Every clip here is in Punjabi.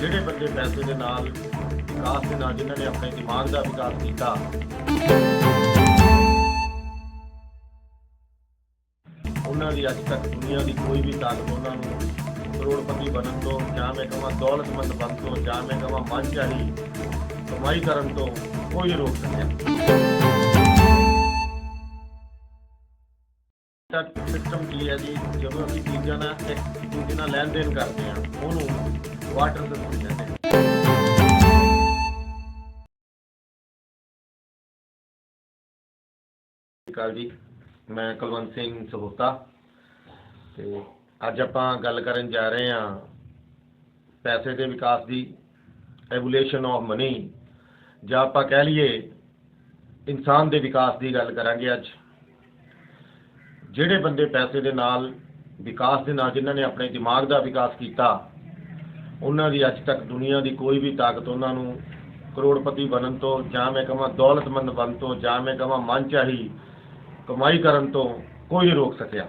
ਜਿਹੜੇ ਬੰਦੇ ਪੈਸੇ ਦੇ ਨਾਲ ਵਿਕਾਸ ਦੇ ਨਾਲ ਜਿਨ੍ਹਾਂ ਨੇ ਆਪਣੇ ਦਿਮਾਗ ਦਾ ਵਿਕਾਸ ਕੀਤਾ। ਉਹਨਾਂ ਦੀ ਅੱਜ ਤੱਕ ਦੁਨੀਆ ਦੀ ਕੋਈ ਵੀ ਤਾਕਤ ਉਹਨਾਂ ਨੂੰ ਕਰੋੜਪਤੀ ਬਣਨ ਤੋਂ, ਜਾਂ ਮੈਂ ਕਹਾਂ ਦੌਲਤਮੰਦ ਬਣ ਤੋਂ, ਜਾਂ ਮੈਂ ਕਹਾਂ ਮਨ ਕਮਾਈ ਕਰਨ ਤੋਂ ਕੋਈ ਰੋਕ ਸਕਿਆ ਸਿਸਟਮ ਕੀ ਹੈ ਜੀ? ਜਦੋਂ ਅਸੀਂ ਚੀਜ਼ਾਂ ਨਾਲ ਇੱਕ ਦੂਜੇ ਨਾਲ ਲੈਣ ਦੇਣ ਕਰਦੇ ਹਾਂ, ਉਹਨੂੰ ਵਾਟਰ ਸਿਸਟਮ ਕਹਿੰਦੇ ਹਾਂ। ਸਤਿ ਸ਼੍ਰੀ ਅਕਾਲ ਜੀ। ਮੈਂ ਕੁਲਵੰਤ ਸਿੰਘ ਸਹੋਤਾ। ਤੇ ਅੱਜ ਆਪਾਂ ਗੱਲ ਕਰਨ ਜਾ ਰਹੇ ਹਾਂ ਪੈਸੇ ਦੇ ਵਿਕਾਸ ਦੀ ਐਵੋਲੂਸ਼ਨ ਆਫ ਮਨੀ ਜਾਂ ਆਪਾਂ ਕਹਿ ਲਈਏ ਇਨਸਾਨ ਦੇ ਵਿਕਾਸ ਦੀ ਗੱਲ ਕਰਾਂਗੇ ਅੱਜ। ਜਿਹੜੇ ਬੰਦੇ ਪੈਸੇ ਦੇ ਨਾਲ, ਵਿਕਾਸ ਦੇ ਨਾਲ ਜਿਨ੍ਹਾਂ ਨੇ ਆਪਣੇ ਦਿਮਾਗ ਦਾ ਵਿਕਾਸ ਕੀਤਾ ਉਹਨਾਂ ਦੀ ਅੱਜ ਤੱਕ ਦੁਨੀਆ ਦੀ ਕੋਈ ਵੀ ਤਾਕਤ ਉਹਨਾਂ ਨੂੰ ਕਰੋੜਪਤੀ ਬਣਨ ਤੋਂ, ਜਾਂ ਮੈਂ ਕਹਾਂ ਦੌਲਤਮੰਦ ਬਣਨ ਤੋਂ, ਜਾਂ ਮੈਂ ਕਹਾਂ ਮਨਚਾਹੀ ਕਮਾਈ ਕਰਨ ਤੋਂ ਕੋਈ ਨਹੀਂ ਰੋਕ ਸਕਿਆ।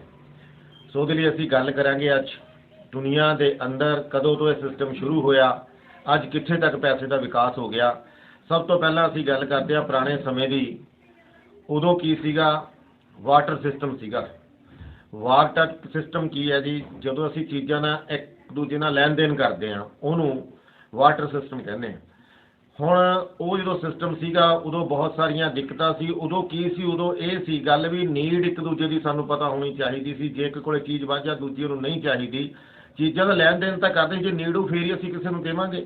ਸੋ ਉਹਦੇ ਲਈ ਅਸੀਂ ਗੱਲ ਕਰਾਂਗੇ ਅੱਜ। ਦੁਨੀਆ ਦੇ ਅੰਦਰ ਕਦੋਂ ਤੋਂ ਇਹ ਸਿਸਟਮ ਸ਼ੁਰੂ ਹੋਇਆ, ਅੱਜ ਕਿੱਥੇ ਤੱਕ ਪੈਸੇ ਦਾ ਵਿਕਾਸ ਹੋ ਗਿਆ। ਸਭ ਤੋਂ ਪਹਿਲਾਂ ਅਸੀਂ ਗੱਲ ਕਰਦੇ ਹਾਂ ਪੁਰਾਣੇ ਸਮੇਂ ਦੀ। ਉਦੋਂ ਕੀ ਸੀਗਾ? ਵਾਟਰ ਸਿਸਟਮ ਸੀਗਾ। ਵਾਟਰ ਸਿਸਟਮ ਕੀ ਹੈ ਜੀ? ਜਦੋਂ ਅਸੀਂ ਚੀਜ਼ਾਂ ਨਾਲ ਇੱਕ ਦੂਜੇ ਨਾਲ ਲੈਣ ਦੇਣ ਕਰਦੇ ਹਾਂ ਉਹਨੂੰ ਵਾਟਰ ਸਿਸਟਮ ਕਹਿੰਦੇ ਹਾਂ ਹੁਣ ਉਹ ਜਦੋਂ ਸਿਸਟਮ ਸੀਗਾ, ਉਦੋਂ ਬਹੁਤ ਸਾਰੀਆਂ ਦਿੱਕਤਾਂ ਸੀ, ਉਦੋਂ ਕੀ ਸੀ, ਉਦੋਂ ਇਹ ਸੀ ਗੱਲ ਵੀ ਨੀਡ ਇੱਕ ਦੂਜੇ ਦੀ ਸਾਨੂੰ ਪਤਾ ਹੋਣੀ ਚਾਹੀਦੀ ਸੀ, ਜੇ ਇੱਕ ਕੋਲੇ ਚੀਜ਼ ਵਾਜਾ ਦੂਜੇ ਨੂੰ ਨਹੀਂ ਚਾਹੀਦੀ। ਚੀਜ਼ਾਂ ਦਾ ਲੈਣ ਦੇਣ ਤਾਂ ਕਰਦੇ ਜੇ ਨੀਡ ਉਹ ਫੇਰ ਅਸੀਂ ਕਿਸੇ ਨੂੰ ਦੇਵਾਂਗੇ।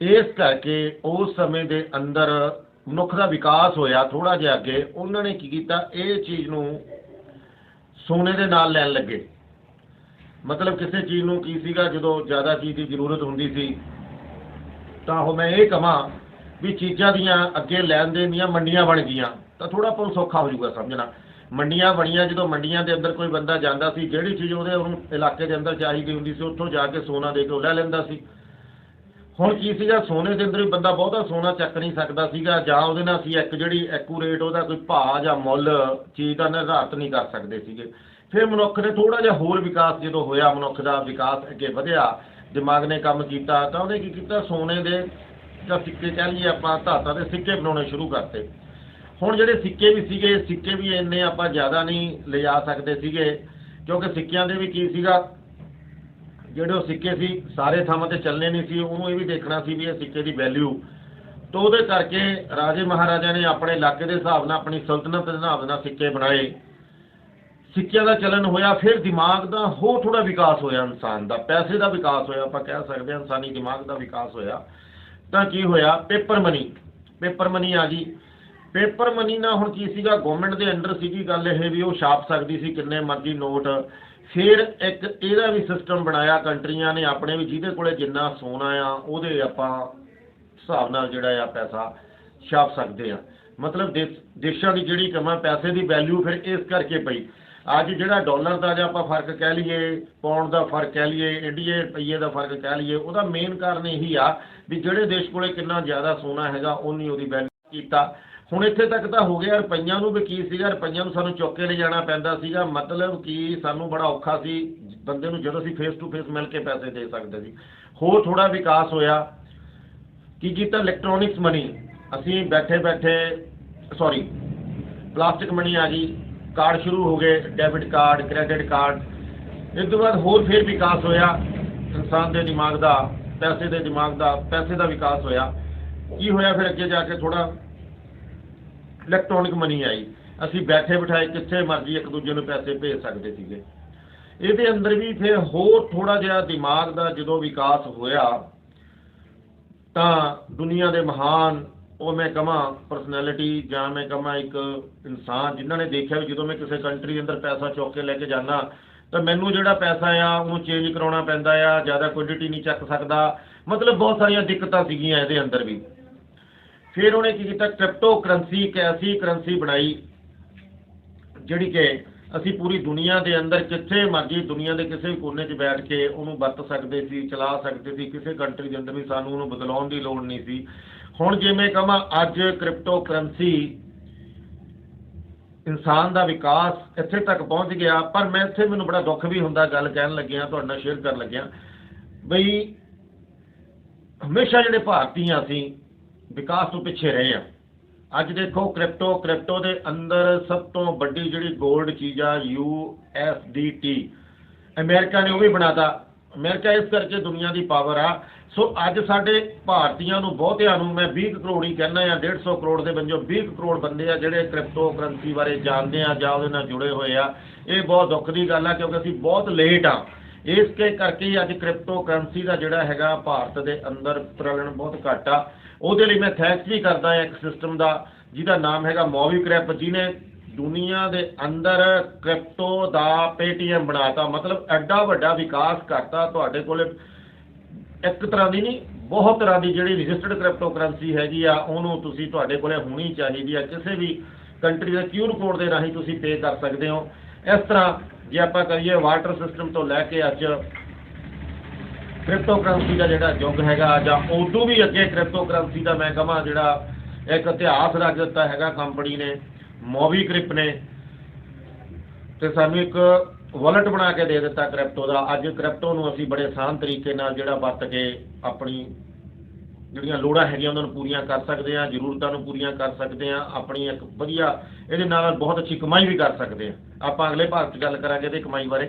ਇਸ ਕਰਕੇ ਉਸ ਸਮੇਂ ਦੇ ਅੰਦਰ ਮਨੁੱਖ ਦਾ ਵਿਕਾਸ ਹੋਇਆ ਥੋੜਾ ਜਿਹਾ ਅੱਗੇ, ਉਹਨਾਂ ਨੇ ਕੀ ਕੀਤਾ, ਇਹ ਚੀਜ਼ ਨੂੰ ਸੋਨੇ ਦੇ ਨਾਲ ਲੈਣ ਲੱਗੇ। ਮਤਲਬ ਕਿਸੇ ਚੀਜ਼ ਨੂੰ ਕੀ ਸੀਗਾ, ਜਦੋਂ ਜ਼ਿਆਦਾ ਚੀਜ਼ ਦੀ ਜ਼ਰੂਰਤ ਹੁੰਦੀ ਸੀ, ਤਾਂ ਉਹ ਮੈਂ ਇਹ ਕਹਾਂ ਵੀ ਚੀਜ਼ਾਂ ਦੀਆਂ ਅੱਗੇ ਲੈਣ ਦੇਣ ਦੀਆਂ ਮੰਡੀਆਂ ਬਣ ਗਈਆਂ। ਤਾਂ ਥੋੜਾ ਆਪਾਂ ਨੂੰ ਸੌਖਾ ਹੋ ਜਾਊਗਾ ਸਮਝਣਾ। ਮੰਡੀਆਂ ਬਣੀਆਂ, ਜਦੋਂ ਮੰਡੀਆਂ ਦੇ ਅੰਦਰ ਕੋਈ ਬੰਦਾ ਜਾਂਦਾ ਸੀ, ਜਿਹੜੀ ਚੀਜ਼ ਉਹਦੇ ਉਹਨੂੰ ਇਲਾਕੇ ਦੇ ਅੰਦਰ ਚਾਹੀਦੀ ਹੁੰਦੀ ਸੀ, ਉੱਥੋਂ ਜਾ ਕੇ ਸੋਨਾ ਦੇ ਕੇ ਉਹ ਲੈ ਲੈਂਦਾ ਸੀ। ਹੁਣ ਕੀ ਸੀਗਾ, ਸੋਨੇ ਦੇ ਅੰਦਰ ਵੀ ਬੰਦਾ ਬਹੁਤਾ ਸੋਨਾ ਚੱਕ ਨਹੀਂ ਸਕਦਾ ਸੀਗਾ, ਜਾਂ ਉਹਦੇ ਨਾਲ ਅਸੀਂ ਇੱਕ ਜਿਹੜੀ ਐਕੂਰੇਟ ਉਹਦਾ ਕੋਈ ਭਾਅ ਜਾਂ ਮੁੱਲ ਚੀਜ਼ ਦਾ ਨਿਰਧਾਰਤ ਨਹੀਂ ਕਰ ਸਕਦੇ ਸੀਗੇ। ਫਿਰ ਮਨੁੱਖ ਨੇ ਥੋੜਾ ਜਿਹਾ ਹੋਰ ਵਿਕਾਸ ਜਦੋਂ ਹੋਇਆ, ਮਨੁੱਖ ਦਾ ਵਿਕਾਸ ਅੱਗੇ ਵਧਿਆ, ਦਿਮਾਗ ਨੇ ਕੰਮ ਕੀਤਾ, ਤਾਂ ਉਹਨੇ ਕੀ ਕੀਤਾ? ਸੋਨੇ ਦੇ ਜਾਂ ਸਿੱਕੇ ਕਹਿ ਲਈਏ ਆਪਾਂ, ਧਾਤਾਂ ਦੇ ਸਿੱਕੇ ਬਣਾਉਣੇ ਸ਼ੁਰੂ ਕਰਤੇ। ਹੁਣ ਜਿਹੜੇ ਸਿੱਕੇ ਵੀ ਸੀਗੇ, ਸਿੱਕੇ ਵੀ ਇੰਨੇ ਆਪਾਂ ਜ਼ਿਆਦਾ ਨਹੀਂ ਲਿਜਾ ਸਕਦੇ ਸੀਗੇ, ਕਿਉਂਕਿ ਸਿੱਕਿਆਂ ਦੇ ਵੀ ਕੀ ਸੀਗਾ? ਜਿਹੜੇ ਉਹ ਸਿੱਕੇ ਸੀ, ਸਾਰੇ ਥਾਵਾਂ ਤੇ ਚੱਲਣੇ ਨਹੀਂ ਸੀ, ਉਹਨੂੰ ਇਹ ਵੀ ਦੇਖਣਾ ਸੀ ਵੀ ਇਹ ਸਿੱਕੇ ਦੀ ਵੈਲਿਊ ਤੋਂ ਉਹਦੇ ਕਰਕੇ ਰਾਜੇ ਮਹਾਰਾਜਾ ਨੇ ਆਪਣੇ ਇਲਾਕੇ ਦੇ ਹਿਸਾਬ ਨਾਲ ਆਪਣੀ ਸਲਤਨਤ ਦੇ ਹਿਸਾਬ ਨਾਲ ਸਿੱਕੇ ਬਣਾਏ। ਸਿੱਕਿਆਂ ਦਾ ਚਲਨ ਹੋਇਆ, ਫਿਰ ਦਿਮਾਗ ਦਾ ਹੋਰ ਥੋੜਾ ਵਿਕਾਸ ਹੋਇਆ, ਇਨਸਾਨ ਦਾ, ਪੈਸੇ ਦਾ ਵਿਕਾਸ ਹੋਇਆ, ਆਪਾਂ ਕਹਿ ਸਕਦੇ ਹਾਂ ਇਨਸਾਨੀ ਦਿਮਾਗ ਦਾ ਵਿਕਾਸ ਹੋਇਆ। ਤਾਂ ਕੀ ਹੋਇਆ? ਪੇਪਰ ਮਨੀ ਪੇਪਰ ਮਨੀ ਆ ਗਈ। ਪੇਪਰ ਮਨੀ ਨਾਲ ਹੁਣ ਕੀ ਸੀਗਾ? ਗਵਰਨਮੈਂਟ ਦੇ ਅੰਡਰ ਸੀਗੀ ਗੱਲ ਇਹ ਵੀ, ਉਹ ਛਾਪ ਸਕਦੀ ਸੀ ਕਿੰਨੇ ਮਰਜ਼ੀ ਨੋਟ। ਫਿਰ ਇੱਕ ਇਹਦਾ ਵੀ ਸਿਸਟਮ ਬਣਾਇਆ, ਕੰਟਰੀਆਂ ਨੇ ਆਪਣੇ ਵੀ, ਜਿਹਦੇ ਕੋਲੇ ਜਿੰਨਾ ਸੋਨਾ ਆ, ਉਹਦੇ ਆਪਾਂ ਹਿਸਾਬ ਨਾਲ ਜਿਹੜਾ ਆ ਪੈਸਾ ਛਾਪ ਸਕਦੇ ਆ ਮਤਲਬ ਦੇਸ਼- ਦੇਸ਼ਾਂ ਦੀ ਜਿਹੜੀ ਕਮਾ, ਪੈਸੇ ਦੀ ਵੈਲਿਊ ਫਿਰ ਇਸ ਕਰਕੇ ਪਈ। ਅੱਜ ਜਿਹੜਾ ਡਾਲਰ ਦਾ ਜੇ ਆਪਾਂ ਫ਼ਰਕ ਕਹਿ ਲਈਏ, ਪੌਂਡ ਦਾ ਫ਼ਰਕ ਕਹਿ ਲਈਏ, ਇੰਡੀਏ ਰੁਪਈਏ ਦਾ ਫ਼ਰਕ ਕਹਿ ਲਈਏ, ਉਹਦਾ ਮੇਨ ਕਾਰਨ ਇਹੀ ਆ ਵੀ ਜਿਹੜੇ ਦੇਸ਼ ਕੋਲੇ ਕਿੰਨਾ ਜ਼ਿਆਦਾ ਸੋਨਾ ਹੈਗਾ ਉਨੀ ਉਹਦੀ ਵੈਲਿਊ ਕੀਤਾ। ਹੁਣ ਇੱਥੇ ਤੱਕ ਤਾਂ ਹੋ ਗਿਆ ਰੁਪਈਆਂ ਨੂੰ ਵੀ ਕੀ ਸੀਗਾ, ਰੁਪਈਆਂ ਨੂੰ ਸਾਨੂੰ ਚੁੱਕ ਕੇ ਲੈ ਜਾਣਾ ਪੈਂਦਾ ਸੀਗਾ, ਮਤਲਬ ਕਿ ਸਾਨੂੰ ਬੜਾ ਔਖਾ ਸੀ, ਬੰਦੇ ਨੂੰ ਜਦੋਂ ਅਸੀਂ ਫੇਸ ਟੂ ਫੇਸ ਮਿਲ ਕੇ ਪੈਸੇ ਦੇ ਸਕਦੇ ਸੀ। ਹੋਰ ਥੋੜਾ ਵਿਕਾਸ ਹੋਇਆ, ਕੀ ਕੀਤਾ ਇਲੈਕਟ੍ਰੋਨਿਕਸ ਮਨੀ ਅਸੀਂ ਬੈਠੇ ਬੈਠੇ ਸੌਰੀ ਪਲਾਸਟਿਕ ਮਨੀ ਆ ਗਈ। ਕਾਰਡ ਸ਼ੁਰੂ ਹੋ ਗਏ ਡੈਬਿਟ ਕਾਰਡ ਕ੍ਰੈਡਿਟ ਕਾਰਡ ਇਸ ਤੋਂ ਬਾਅਦ ਹੋਰ ਫਿਰ ਵਿਕਾਸ ਹੋਇਆ। ਇਨਸਾਨ ਦੇ ਦਿਮਾਗ ਦਾ, ਪੈਸੇ ਦੇ ਦਿਮਾਗ ਦਾ, ਪੈਸੇ ਦਾ ਵਿਕਾਸ ਹੋਇਆ। ਕੀ ਹੋਇਆ ਫਿਰ ਅੱਗੇ ਜਾ ਕੇ ਥੋੜਾ ਇਲੈਕਟ੍ਰੋਨਿਕ ਮਨੀ ਆਈ। ਅਸੀਂ ਬੈਠੇ ਬਿਠਾਏ, ਕਿੱਥੇ ਮਰਜ਼ੀ ਇੱਕ ਦੂਜੇ ਨੂੰ ਪੈਸੇ ਭੇਜ ਸਕਦੇ ਸੀਗੇ। ਇਹਦੇ ਅੰਦਰ ਵੀ ਫਿਰ ਹੋਰ ਥੋੜਾ ਜਿਹਾ ਦਿਮਾਗ ਦਾ ਜਦੋਂ ਵਿਕਾਸ ਹੋਇਆ, ਤਾਂ ਦੁਨੀਆ ਦੇ ਮਹਾਨ ਉਹ ਮੈਂ ਕਹਾਂ ਪਰਸਨੈਲਿਟੀ ਜਾਂ ਮੈਂ ਕਹਾਂ ਇੱਕ ਇਨਸਾਨ ਜਿਨ੍ਹਾਂ ਨੇ ਦੇਖਿਆ ਵੀ ਜਦੋਂ ਮੈਂ ਕਿਸੇ ਕੰਟਰੀ ਦੇ ਅੰਦਰ ਪੈਸਾ ਚੁੱਕ ਕੇ ਲੈ ਕੇ ਜਾਂਦਾ, ਤਾਂ ਮੈਨੂੰ ਜਿਹੜਾ ਪੈਸਾ ਆ, ਉਹਨੂੰ ਚੇਂਜ ਕਰਾਉਣਾ ਪੈਂਦਾ ਆ, ਜ਼ਿਆਦਾ ਕੁਆਂਟੀਟੀ ਨਹੀਂ ਚੱਕ ਸਕਦਾ। ਮਤਲਬ ਬਹੁਤ ਸਾਰੀਆਂ ਦਿੱਕਤਾਂ ਸੀਗੀਆਂ ਇਹਦੇ ਅੰਦਰ ਵੀ। ਫਿਰ ਉਹਨੇ ਕੀ ਕੀਤਾ ਕ੍ਰਿਪਟੋ ਕਰੰਸੀ ਇੱਕ ਐਸੀ ਕਰੰਸੀ ਬਣਾਈ, ਜਿਹੜੀ ਕਿ ਅਸੀਂ ਪੂਰੀ ਦੁਨੀਆ ਦੇ ਅੰਦਰ ਕਿੱਥੇ ਮਰਜ਼ੀ ਦੁਨੀਆ ਦੇ ਕਿਸੇ ਵੀ ਕੋਨੇ 'ਚ ਬੈਠ ਕੇ ਉਹਨੂੰ ਵਰਤ ਸਕਦੇ ਸੀ, ਚਲਾ ਸਕਦੇ ਸੀ, ਕਿਸੇ ਕੰਟਰੀ ਦੇ ਅੰਦਰ ਵੀ ਸਾਨੂੰ ਉਹਨੂੰ ਬਦਲਾਉਣ ਦੀ ਲੋੜ ਨਹੀਂ ਸੀ। ਹੁਣ ਜਿਵੇਂ ਕਹਾਂ, ਅੱਜ ਕ੍ਰਿਪਟੋ ਕਰੰਸੀ ਇਨਸਾਨ ਦਾ ਵਿਕਾਸ ਇੱਥੇ ਤੱਕ ਪਹੁੰਚ ਗਿਆ, ਪਰ ਮੈਂ ਇੱਥੇ ਮੈਨੂੰ ਬੜਾ ਦੁੱਖ ਵੀ ਹੁੰਦਾ, ਗੱਲ ਕਹਿਣ ਲੱਗਿਆ ਤੁਹਾਡੇ ਨਾਲ ਸ਼ੇਅਰ ਕਰਨ ਲੱਗਿਆ ਬਈ ਹਮੇਸ਼ਾ ਜਿਹੜੇ ਭਾਰਤੀ ਆ ਅਸੀਂ ਵਿਕਾਸ ਤੋਂ ਪਿੱਛੇ ਰਹੇ ਆ ਅੱਜ ਦੇਖੋ ਕ੍ਰਿਪਟੋ ਕ੍ਰਿਪਟੋ ਦੇ ਅੰਦਰ ਸਭ ਤੋਂ ਵੱਡੀ ਜਿਹੜੀ 골ਡ ਚੀਜ਼ ਆ USDT ਅਮਰੀਕਾ ਨੇ ਉਹ ਵੀ ਬਣਾਤਾ ਮੇਰੇ ਅਮਰੀਕਾ ਇਸ ਕਰਕੇ ਦੁਨੀਆ ਦੀ ਪਾਵਰ ਆ। ਸੋ ਅੱਜ ਸਾਡੇ ਭਾਰਤੀਆਂ ਨੂੰ ਬਹੁਤਿਆਂ ਨੂੰ ਮੈਂ 20 ਕਰੋੜ ਹੀ ਕਹਿੰਦਾ ਆ 150 ਕਰੋੜ ਦੇ ਵਿੱਚੋਂ 20 ਕਰੋੜ ਬੰਦੇ ਆ ਜਿਹੜੇ ਕ੍ਰਿਪਟੋ ਕਰੰਸੀ ਬਾਰੇ ਜਾਣਦੇ ਆ ਜਾਂ ਉਹਦੇ ਨਾਲ ਜੁੜੇ ਹੋਏ ਆ। ਇਹ ਬਹੁਤ ਦੁੱਖ ਦੀ ਗੱਲ ਆ ਕਿਉਂਕਿ ਅਸੀਂ ਬਹੁਤ ਲੇਟ ਆ। ਇਸ ਕੇ ਕਰਕੇ ਹੀ ਅੱਜ ਕ੍ਰਿਪਟੋ ਕਰੰਸੀ ਦਾ ਜਿਹੜਾ ਹੈਗਾ ਭਾਰਤ ਦੇ ਅੰਦਰ ਪ੍ਰਚਲਨ ਬਹੁਤ ਘੱਟ ਆ। ਉਹਦੇ ਲਈ ਮੈਂ ਥੈਂਕਸ ਵੀ ਕਰਦਾ ਹਾਂ ਇੱਕ ਸਿਸਟਮ ਦਾ, ਜਿਹਦਾ ਨਾਮ ਹੈਗਾ ਮੋਵੀ ਮੋਵੀਕ੍ਰਿਪ ਜਿਹਨੇ ਦੁਨੀਆ ਦੇ ਅੰਦਰ ਕ੍ਰਿਪਟੋ ਦਾ ਪੇਟੀਐਮ ਬਣਾਤਾ, ਮਤਲਬ ਐਡਾ ਵੱਡਾ ਵਿਕਾਸ ਕਰਤਾ ਤੁਹਾਡੇ ਕੋਲੇ। ਇੱਕ ਤਰ੍ਹਾਂ ਦੀ ਨਹੀਂ, ਬਹੁਤ ਤਰ੍ਹਾਂ ਦੀ ਜਿਹੜੀ ਰਜਿਸਟਰਡ ਕ੍ਰਿਪਟੋ ਕਰੰਸੀ ਹੈਗੀ ਆ, ਉਹਨੂੰ ਤੁਸੀਂ ਤੁਹਾਡੇ ਕੋਲੇ ਹੋਣੀ ਚਾਹੀਦੀ ਆ। ਕਿਸੇ ਵੀ ਕੰਟਰੀ ਦੇ ਕਿਊਰ ਕੋਡ ਦੇ ਰਾਹੀਂ ਤੁਸੀਂ ਪੇ ਕਰ ਸਕਦੇ ਹੋ। ਇਸ ਤਰ੍ਹਾਂ ਜੇ ਆਪਾਂ ਕਰੀਏ ਵਾਟਰ ਸਿਸਟਮ ਤੋਂ ਲੈ ਕੇ ਅੱਜ ਕ੍ਰਿਪਟੋ ਕਰੰਸੀ ਦਾ ਜਿਹੜਾ ਯੁੱਗ ਹੈਗਾ, ਜਾਂ ਉਦੋਂ ਵੀ ਅੱਗੇ ਕ੍ਰਿਪਟੋ ਕਰੰਸੀ ਦਾ ਮੈਂ ਕਹਾਂ, ਜਿਹੜਾ ਇੱਕ ਇਤਿਹਾਸ ਰਚ ਦਿੱਤਾ ਹੈਗਾ ਕੰਪਨੀ ਨੇ। ਮੋਬੀ ਕ੍ਰਿਪ ਨੇ ਤੇ ਸਾਨੂੰ ਇੱਕ ਵਾਲਟ ਬਣਾ ਕੇ ਦੇ ਦਿੱਤਾ ਕ੍ਰਿਪਟੋ ਦਾ। ਅੱਜ ਕ੍ਰਿਪਟੋ ਨੂੰ ਅਸੀਂ ਬੜੇ ਆਸਾਨ ਤਰੀਕੇ ਨਾਲ ਜਿਹੜਾ ਵਰਤ ਕੇ ਆਪਣੀ ਜਿਹੜੀਆਂ ਲੋੜਾਂ ਹੈਗੀਆਂ ਉਹਨਾਂ ਨੂੰ ਪੂਰੀਆਂ ਕਰ ਸਕਦੇ ਆ ਜ਼ਰੂਰਤਾਂ ਨੂੰ ਪੂਰੀਆਂ ਕਰ ਸਕਦੇ ਆ ਆਪਣੀ ਇੱਕ ਵਧੀਆ ਇਹਦੇ ਨਾਲ ਬਹੁਤ ਅੱਛੀ ਕਮਾਈ ਵੀ ਕਰ ਸਕਦੇ ਆ ਆਪਾਂ ਅਗਲੇ ਭਾਗ 'ਚ ਗੱਲ ਕਰਾਂਗੇ ਇਹਦੇ ਕਮਾਈ ਬਾਰੇ।